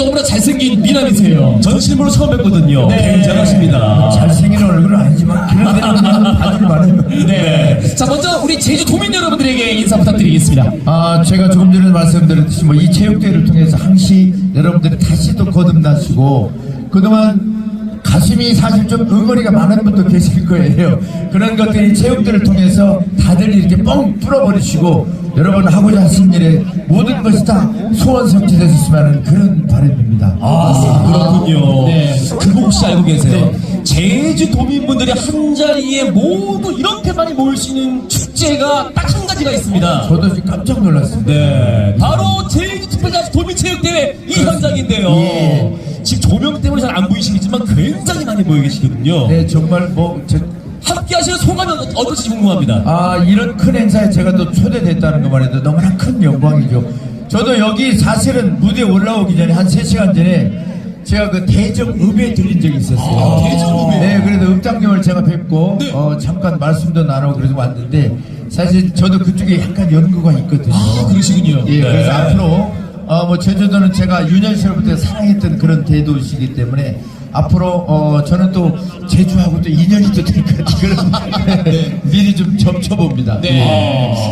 너무나 잘생긴 미남이세요. 전 실물로 처음 뵀거든요. 네. 굉장하십니다. 잘생긴 얼굴은 아니지만 그런 데는 나는 봐줄 만해요. 네. 자, 먼저 우리 제주 도민 여러분들에게 인사 부탁드리겠습니다. 아, 제가 조금 전에 말씀드렸듯이 뭐 이 체육대회를 통해서 항시 여러분들이 다시 또 거듭나시고 그동안 가슴이 사실 좀 응어리가 많은 분도 계실 거예요. 그런 것들이 체육대회를 통해서 다들 이렇게 뻥 뚫어버리시고 여러분 하고자 하신 일에 모든 것이 다 소원 성취되셨으면 하는 그런 바람입니다. 아, 그렇군요. 네. 그거 혹시 알고 계세요? 제주 도민분들이 한 자리에 모두 이렇게 많이 모일 수 있는 축제가 딱 한 가지가 있습니다. 저도 지금 깜짝 놀랐습니다. 네, 바로 제주 특별자치 도민체육대회 이 현장인데요. 예. 지금 조명 때문에 잘 안 보이시겠지만 굉장히 많이 모여 계시거든요. 네, 정말 뭐, 저, 함께 하시는 소감이 어- 어떠신지 궁금합니다. 아, 이런 큰 행사에 제가 또 초대됐다는 것만 해도 너무나 큰 영광이죠. 저도 여기 사실은 무대에 올라오기 전에 한 3시간 전에 제가 그 대정읍에 들린 적이 있었어요. 아, 대정읍에? 네, 그래도 읍장님을 제가 뵙고, 네. 어, 잠깐 말씀도 나누고 그래서 왔는데, 사실 저도 그쪽에 약간 연구가 있거든요. 아, 그러시군요. 예, 네. 그래서 앞으로, 어, 뭐, 제주도는 제가 유년 시절부터 사랑했던 그런 대도시이기 때문에, 앞으로, 어, 저는 또 제주하고 또 인연이 또될것 같은 그런, 미리 좀 점쳐봅니다. 네.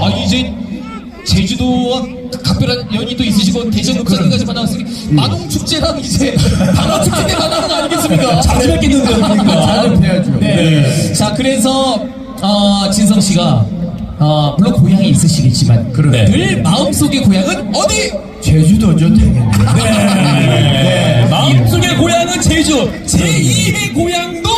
아, 이제 제주도와 각별한 연이도 있으시고 대전 읍사님까지 만나왔으니 만홍 축제랑 이제 방어 축제 때 만나는 거 아니겠습니까? 자주 뵙겠는데요, 그러니까. 자주 뵈야죠. 네. 자, 그래서 어, 진성 씨가 어, 물론 고향이 있으시겠지만 그러네. 늘 마음속의 고향은 어디? 제주도죠, 당연히. 네. 마음속의 고향은 제주. 제2의 고향도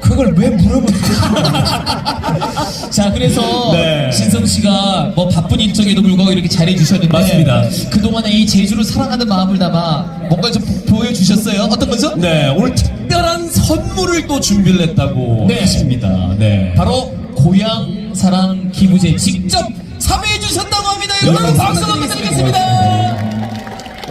그걸 왜 물어보세요? 자, 그래서 네. 진성 씨가 뭐 바쁜 일정에도 불구하고 이렇게 잘해 주셨는데 맞습니다. 그동안에 이 제주를 사랑하는 마음을 담아 뭔가 좀 보- 보여 주셨어요? 어떤 거죠? 네, 오늘 특별한 선물을 또 준비를 했다고 네. 하십니다. 네. 바로 고향 사랑 기부제 직접 참여해 주셨다고 합니다. 여러분 박수 한번 드리겠습니다.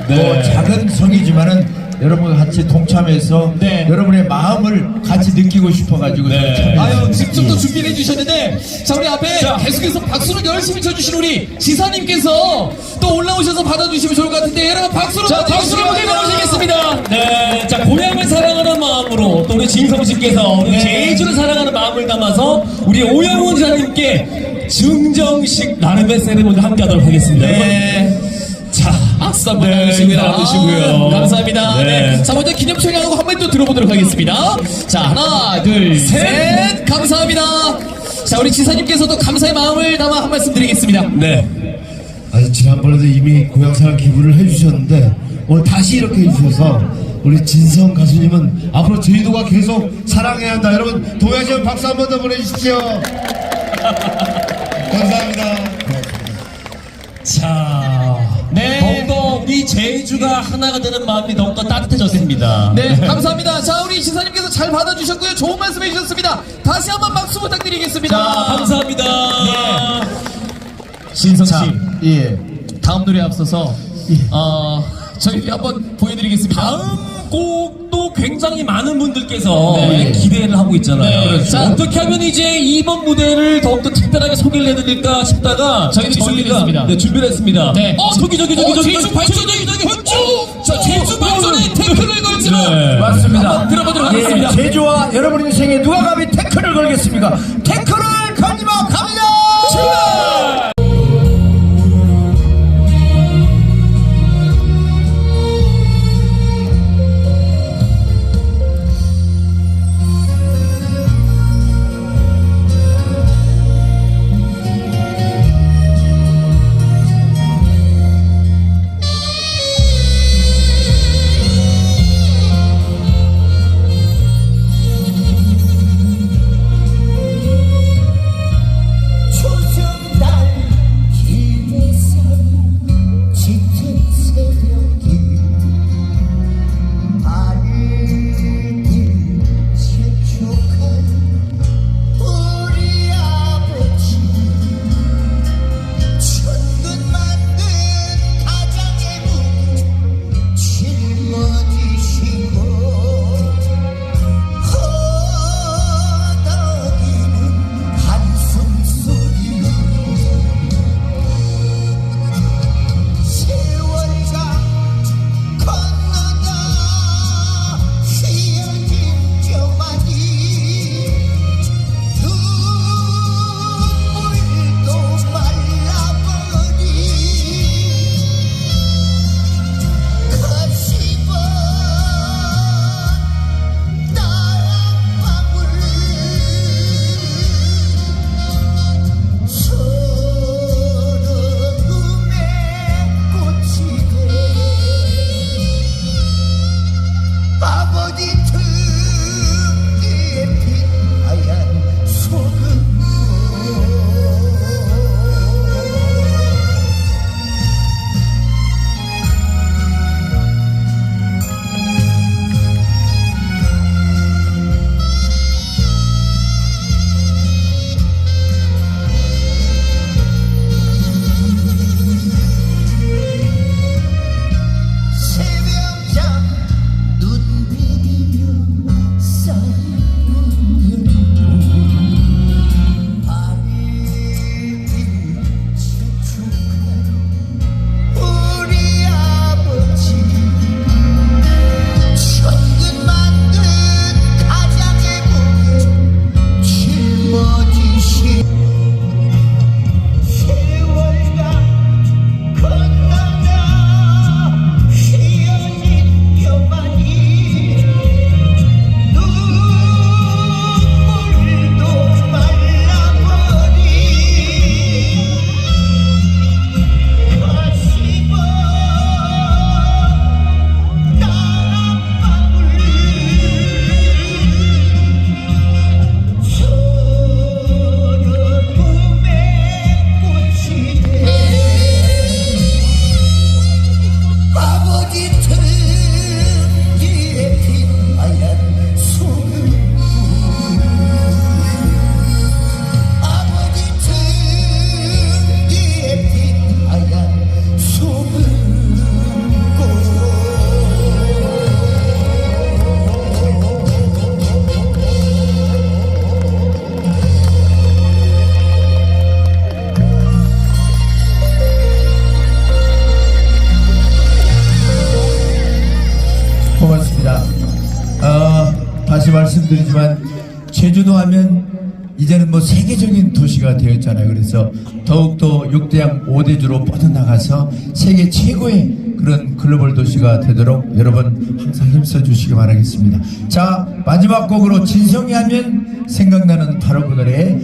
네. 뭐 작은 성이지만은 여러분 같이 동참해서 네. 여러분의 마음을 같이 느끼고 싶어가지고 네. 참여했습니다. 아유, 직접 또 준비를 해주셨는데, 자, 우리 앞에 자. 계속해서 박수를 열심히 쳐주신 우리 지사님께서 또 올라오셔서 받아주시면 좋을 것 같은데, 여러분 박수로 자, 박수로 모시겠습니다. 네, 자, 고향을 사랑하는 마음으로 또 우리 진성 씨께서 우리 네. 제주를 사랑하는 마음을 담아서 우리 오영훈 지사님께 증정식 나름의 세레모니 함께 하도록 하겠습니다. 네. 자, 박수 한번 네, 나누시고요. 나누시고요. 아, 감사합니다. 네. 네. 자, 먼저 기념 촬영 하고 한 번 또 들어보도록 하겠습니다. 자, 하나, 둘, 셋. 감사합니다. 자, 우리 지사님께서도 감사의 마음을 담아 한 말씀 드리겠습니다. 네. 아니 지난번에도 이미 고향 사랑 기부를 해주셨는데 오늘 다시 이렇게 해주셔서 우리 진성 가수님은 앞으로 제주도가 계속 사랑해야 한다 여러분 동양시험 박수 한 번 더 보내주십시오 감사합니다 자, 네. 더욱더 우리 제주가 하나가 되는 마음이 더욱더 따뜻해졌습니다. 네, 감사합니다. 자, 우리 지사님께서 잘 받아주셨고요. 좋은 말씀 해주셨습니다. 다시 한번 박수 부탁드리겠습니다. 자, 감사합니다. 신성 씨, 자, 예. 다음 노래 앞서서, 어, 저희 한번 보여드리겠습니다. 다음 곡도 굉장히 많은 분들께서 네. 기대를 하고 있잖아요. 네. 그렇죠. 자. 어떻게 하면 이제 이번 무대를 더욱더 특별하게 소개를 해드릴까 싶다가 저희는 준비를 했습니다. 네, 준비를 했습니다. 네. 어, 저기, 저기, 저기, 어, 저기, 제주 발전, 저기, 저기, 어, 자, 제주 발전에 태클을 걸지만. 네. 맞습니다. 들어보도록 하겠습니다. 예, 제주와 여러분 인생에 누가 감히 태클을 걸겠습니까? 태클을 걸지 마 свободі. 말씀드리지만 제주도 하면 이제는 뭐 세계적인 도시가 되었잖아요. 그래서 더욱더 6대양 5대주로 뻗어나가서 세계 최고의 그런 글로벌 도시가 되도록 여러분 항상 힘써 주시기 바라겠습니다. 자, 마지막 곡으로 진성이 하면 생각나는 바로 그 노래